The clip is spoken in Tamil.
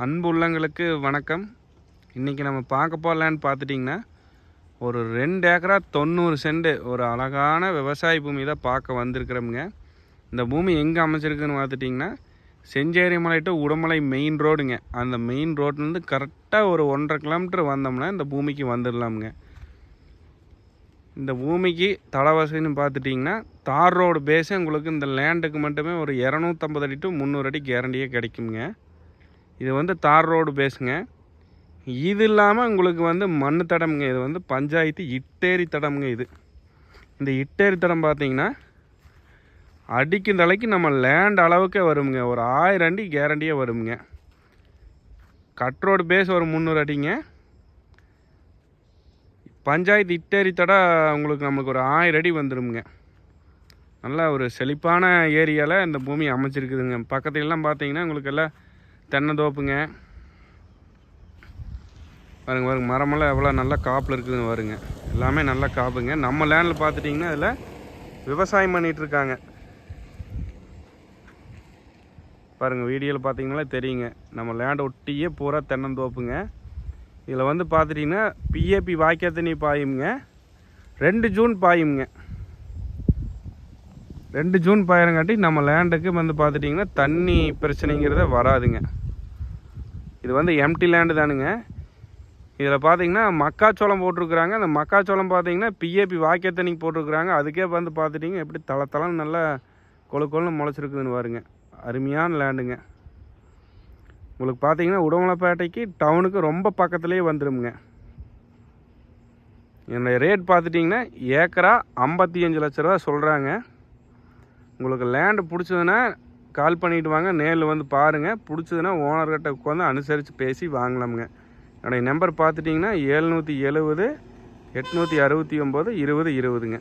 அன்பு உள்ளங்களுக்கு வணக்கம். இன்றைக்கி நம்ம பார்க்க போகலான்னு பார்த்துட்டிங்கன்னா ஒரு ரெண்டு ஏக்கரா தொண்ணூறு சென்ட் ஒரு அழகான விவசாய பூமி தான் பார்க்க வந்திருக்கிறோமுங்க. இந்த பூமி எங்கே அமைச்சிருக்குன்னு பார்த்துட்டிங்கன்னா செஞ்சேரி மலை டு உடமலை மெயின் ரோடுங்க அந்த மெயின் ரோட்லேருந்து கரெக்டாக ஒரு ஒன்றரை கிலோமீட்டர் வந்தோம்னா இந்த பூமிக்கு வந்துடலாமுங்க. இந்த பூமிக்கு தலவசதின்னு பார்த்துட்டிங்கன்னா தார் ரோடு பேஸே உங்களுக்கு இந்த லேண்டுக்கு மட்டுமே ஒரு இரநூத்தம்பது அடி டு முந்நூறு அடி கேரண்டியே கிடைக்குங்க இது வந்து தார் ரோடு பேஸுங்க இது இல்லாமல் உங்களுக்கு வந்து மண் தடம்ங்க. இது வந்து பஞ்சாயத்து இட்டேரி தடம்ங்க இது. இந்த இட்டேரி தடம் பார்த்தீங்கன்னா அடிக்கும் தலைக்கு நம்ம லேண்ட் அளவுக்கே வருங்க ஒரு ஆயிரம் அடி கேரண்டியே வருங்க கட் ரோடு பேஸ் ஒரு முந்நூறு அடிங்க. பஞ்சாயத்து இட்டேரி தடை உங்களுக்கு நம்மளுக்கு ஒரு ஆயிரம் அடி வந்துடுங்க நல்லா ஒரு செழிப்பான ஏரியாவில் இந்த பூமி அமைச்சிருக்குதுங்க பக்கத்துலலாம் பார்த்தீங்கன்னா உங்களுக்கு எல்லாம் தென்னை தோப்புங்க. பாருங்க பாருங்க மரமெல்லாம் எவ்வளோ நல்லா காப்பில் இருக்குதுங்க வருங்க எல்லாமே நல்ல காப்புங்க. நம்ம லேண்டில் பார்த்துட்டிங்கன்னா அதில் விவசாயம் பண்ணிகிட்ருக்காங்க. இருக்காங்க பாருங்கள் வீடியோவில் பார்த்தீங்கன்னா தெரியுங்க. நம்ம லேண்டை ஒட்டியே பூரா தென்னந்தோப்புங்க இதில் வந்து பார்த்துட்டிங்கன்னா பிஏபி வாய்க்கா தண்ணி பாயுங்க. ரெண்டு ஜூன் பாயுங்க. ரெண்டு ஜூன் பாயிரங்காட்டி நம்ம லேண்டுக்கு வந்து பார்த்துட்டிங்கன்னா தண்ணி பிரச்சனைங்கிறத வராதுங்க. இது வந்து எம்டி லேண்டு தானுங்க. இதில் பார்த்தீங்கன்னா மக்காச்சோளம் போட்டிருக்குறாங்க. அந்த மக்காச்சோளம் பார்த்தீங்கன்னா பிஏபி வாக்கியத்தனிக்கு போட்டிருக்குறாங்க. அதுக்கே வந்து பார்த்துட்டிங்க எப்படி தள தளம் நல்லா கொழு கொழுன்னு முளைச்சிருக்குதுன்னு பாருங்க. அருமையான லேண்டுங்க உங்களுக்கு பார்த்தீங்கன்னா உடமலைப்பேட்டைக்கு டவுனுக்கு ரொம்ப பக்கத்துலேயே வந்துடுங்க என்னுடைய ரேட் பார்த்துட்டிங்கன்னா ஏக்கரா ஐம்பத்தி அஞ்சு லட்ச ரூபா சொல்கிறாங்க உங்களுக்கு லேண்டு பிடிச்சதுன்னா கால் பண்ணிட்டு வாங்க நேரில் வந்து பாருங்கள் பிடிச்சதுன்னா ஓனர்கிட்ட உட்காந்து அனுசரித்து பேசி வாங்கலாமுங்க. என்னுடைய நம்பர் பார்த்துட்டிங்கன்னா ஏழ்நூற்றி எழுபது எட்நூற்றி அறுபத்தி ஒம்பது இருபது இருபதுங்க.